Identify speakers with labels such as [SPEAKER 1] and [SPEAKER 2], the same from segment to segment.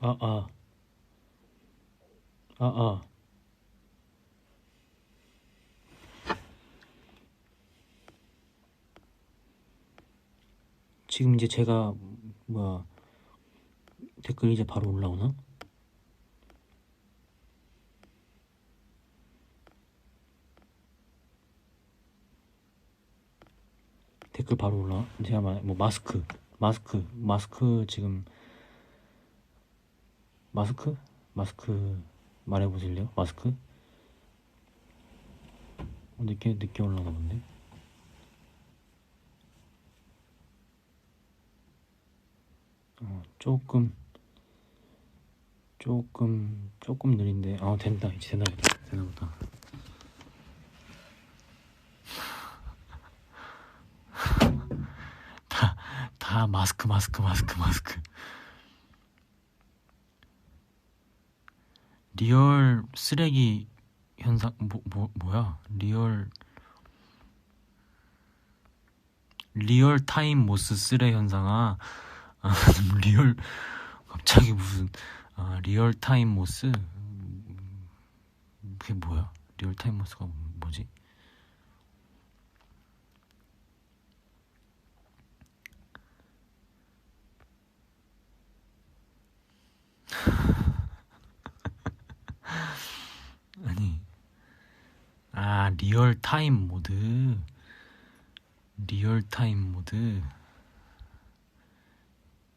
[SPEAKER 1] 아, 아. 아, 아. 지금 이제 제가 뭐야 댓글 이제 바로 올라오나? 댓글 바로 올라. 제가 말, 뭐 마스크, 마스크, 마스크 지금 마스크, 마스크 말해보실래요? 마스크? 어, 늦게 늦게 올라가 본데. 어, 조금 조금 조금 느린데 아 된다 이제 되나 보다 되나 보다 다, 다 마스크 마스크 마스크 마스크 리얼 쓰레기 현상 뭐, 뭐 뭐야 리얼 리얼 타임 모스 쓰레 현상아 아, 리얼 갑자기 무슨 아, 리얼 타임 모스 음, 그게 뭐야? 리얼 타임 모스가 뭐지? 아니 아 리얼 타임 모드 리얼 타임 모드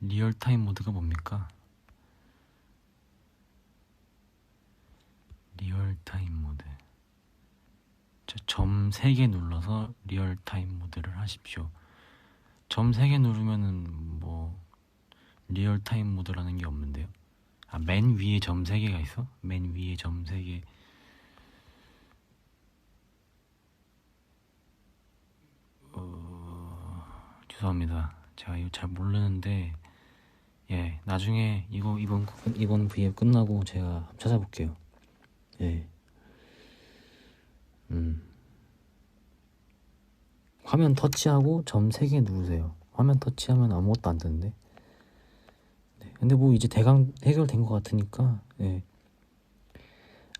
[SPEAKER 1] 리얼 타임 모드가 뭡니까? 리얼 타임 모드. 점 3개 눌러서 리얼 타임 모드를 하십시오. 점 3개 누르면은 뭐 리얼 타임 모드라는 게 없는데요. 아, 맨 위에 점 3개가 있어? 맨 위에 점 3개. 어... 죄송합니다. 제가 이거 잘 모르는데 예, 나중에 이거 이번 이번 V앱 끝나고 제가 찾아볼게요. 예. 음. 화면 터치하고 점 3개 누르세요. 화면 터치하면 아무것도 안 뜨는데. 네. 근데 뭐 이제 대강 해결된 것 같으니까. 예.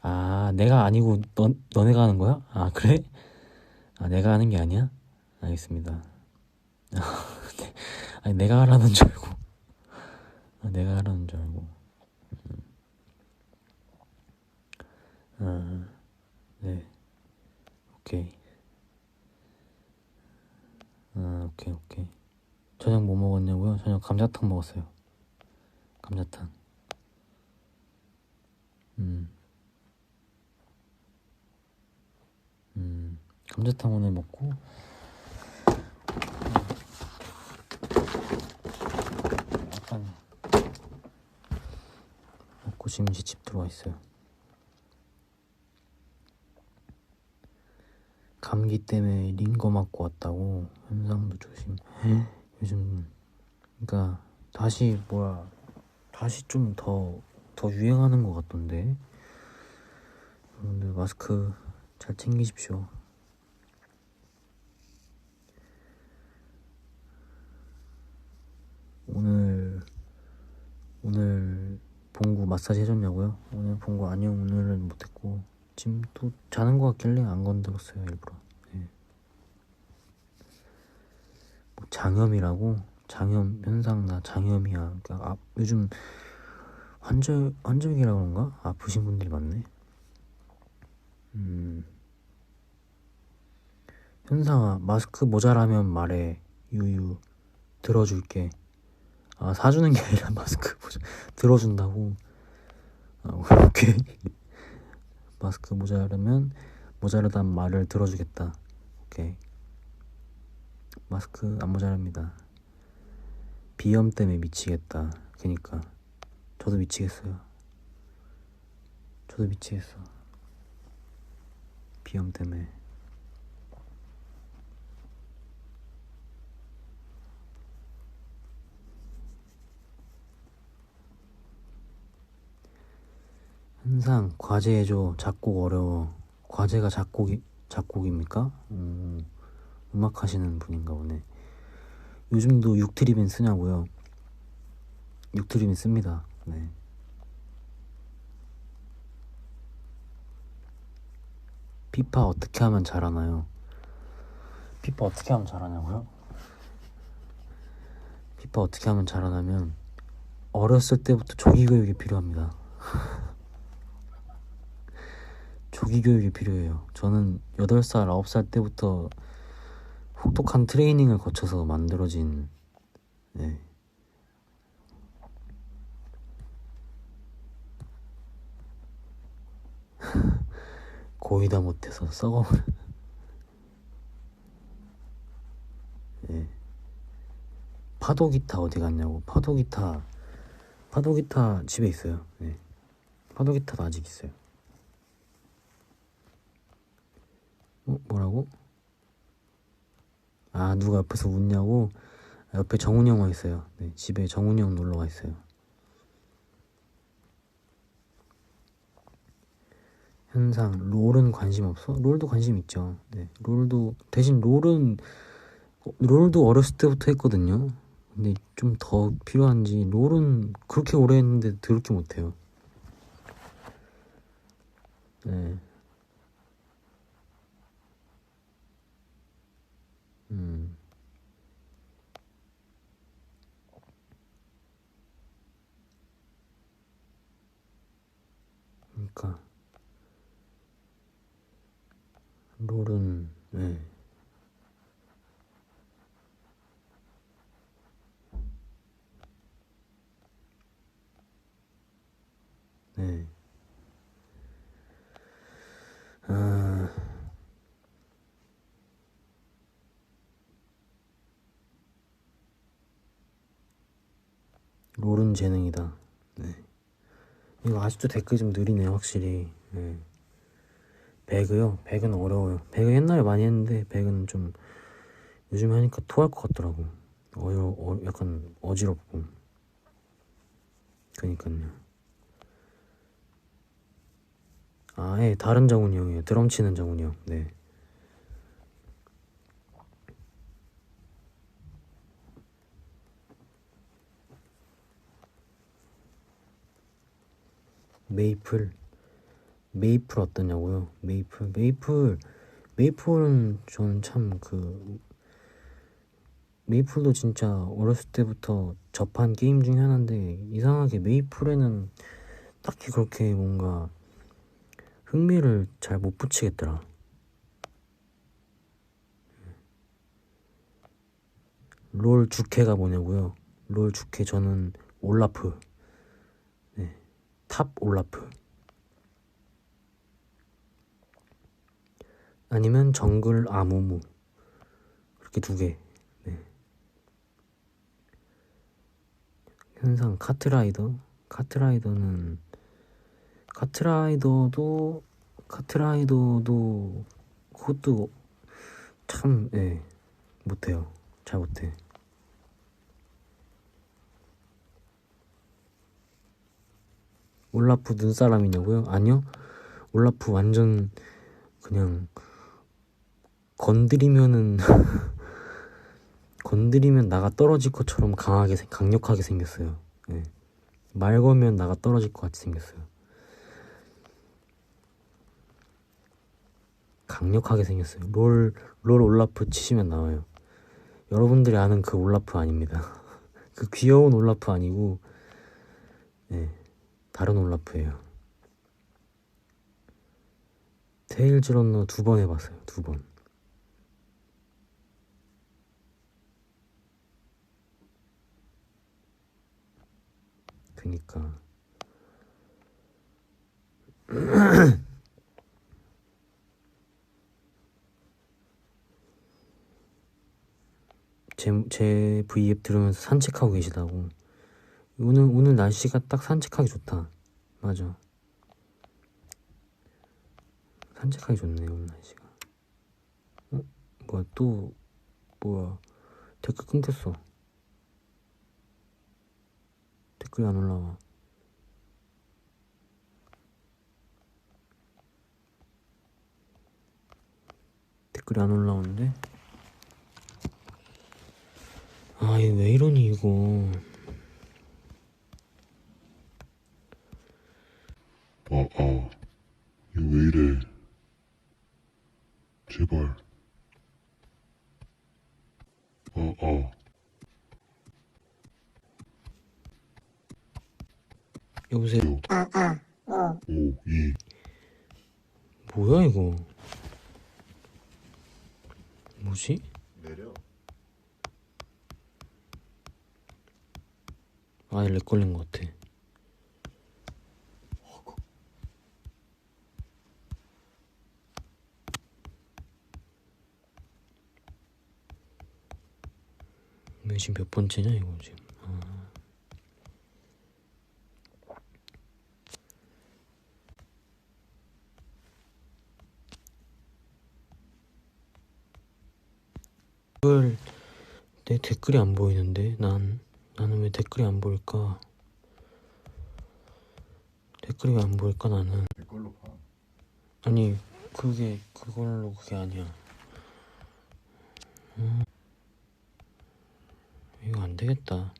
[SPEAKER 1] 아, 내가 아니고 너, 너네가 하는 거야? 아, 그래? 아, 내가 하는 게 아니야? 알겠습니다. 아니, 내가 하라는 줄 알고. 아, 내가 하라는 줄 알고. 아, 네. 오케이. 아, 오케이, 오케이. 저녁 뭐 먹었냐고요? 저녁 감자탕 먹었어요. 감자탕. 음. 음. 감자탕 오늘 먹고 약간 이제 집 들어와 있어요. 감기 때문에 링거 맞고 왔다고 현상도 조심. 요즘 그러니까 다시 뭐야 다시 좀더더 유행하는 것 같던데. 여러분들 마스크 잘 챙기십시오. 오늘 오늘 봉구 마사지 해줬냐고요? 오늘 봉구 아니요. 오늘은 못했고. 지금 또 자는 것 같길래 안 건드렸어요 일부러. 네. 뭐 장염이라고? 장염 현상 나 장염이야. 그러니까 아, 요즘 환절 환절기라 그런가? 아프신 분들이 많네. 음. 현상아 마스크 모자라면 말해. 유유. 들어줄게 아 사주는 게 아니라 마스크 모자 들어준다고. 아 오케이 마스크 모자르면 모자르단 말을 들어주겠다. 오케이. 마스크 안 모자랍니다. 비염 때문에 미치겠다. 그니까. 저도 미치겠어요. 저도 미치겠어. 비염 때문에 항상 과제해줘. 작곡 어려워. 과제가 작곡이, 작곡입니까? 음, 음악 하시는 분인가 보네. 요즘도 6트리빈 쓰냐고요? 6트리빈 씁니다. 네. 피파 어떻게 하면 잘하나요? 피파 어떻게 하면 잘하냐고요? 피파 어떻게 하면 잘하냐면 어렸을 때부터 조기교육이 필요합니다. 조기 교육이 필요해요. 저는 8살, 9살 때부터 혹독한 트레이닝을 거쳐서 만들어진 네. 고이다 못해서 썩어버려. 네. 파도 기타 어디 갔냐고. 파도 기타, 파도 기타 집에 있어요. 네. 파도 기타도 아직 있어요. 어, 뭐라고? 아, 누가 옆에서 웃냐고? 아, 옆에 정훈이 형 와 있어요. 네, 집에 정훈이 형 놀러 와 있어요. 현상, 롤은 관심 없어? 롤도 관심 있죠. 네, 롤도, 대신 롤은, 어, 롤도 어렸을 때부터 했거든요. 근데 좀 더 필요한지, 롤은 그렇게 오래 했는데 더럽게 못해요. 네. 음. 그러니까 롤은 네. 네. 아, 롤은 재능이다. 네. 이거 아직도 댓글 좀 느리네요, 확실히. 네. 배그요? 배그는 어려워요. 배그 옛날에 많이 했는데, 배그는 좀 요즘 하니까 토할 것 같더라고. 어여, 어, 약간 어지럽고. 그니까요. 아, 예, 다른 정훈이 형이에요. 드럼 치는 정훈이 형. 네. 메이플 메이플 어떠냐고요? 메이플 메이플 메이플은 저는 참 그 메이플도 진짜 어렸을 때부터 접한 게임 중에 하나인데 이상하게 메이플에는 딱히 그렇게 뭔가 흥미를 잘 못 붙이겠더라. 롤 주캐가 뭐냐고요? 롤 주캐 저는 올라프. 네. 탑 올라프. 아니면 정글 아무무. 그렇게 두 개. 네. 현상 카트라이더. 카트라이더는 카트라이더도 카트라이더도 그것도 참 예. 못해요. 잘 못해. 올라프 눈사람이냐고요? 아니요. 올라프 완전 그냥 건드리면은 건드리면 나가 떨어질 것처럼 강하게 강력하게 생겼어요. 네. 말 걸면 나가 떨어질 것 같이 생겼어요. 강력하게 생겼어요. 롤, 롤 올라프 치시면 나와요. 여러분들이 아는 그 올라프 아닙니다. 그 귀여운 올라프 아니고, 네, 다른 올라프예요. 테일즈 런너 두 번 해봤어요. 두 번. 그니까. 제, 제 V앱 들으면서 산책하고 계시다고. 오늘, 오늘 날씨가 딱 산책하기 좋다. 맞아. 산책하기 좋네, 오늘 날씨가. 어? 뭐야, 또, 뭐야. 댓글 끊겼어. 댓글이 안 올라와. 댓글이 안 올라오는데? 아, 이거 왜 이러니, 이거.
[SPEAKER 2] 아, 아, 이거 왜 이래? 어, 어.
[SPEAKER 1] 여보세요.
[SPEAKER 2] 5, 2.
[SPEAKER 1] 뭐야 이거? 뭐지?
[SPEAKER 2] 내려.
[SPEAKER 1] 아예 렉 걸린 것 같아. 지금 몇 번째냐 이거 지금. 아. 이걸 내 댓글이 안 보이는데 난 나는 왜 댓글이 안 보일까? 댓글이 왜 안 보일까 나는
[SPEAKER 2] 내 걸로 봐.
[SPEAKER 1] 아니 그게 그걸로 그게 아니야. 음. 이거 안 되겠다.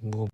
[SPEAKER 1] 뭐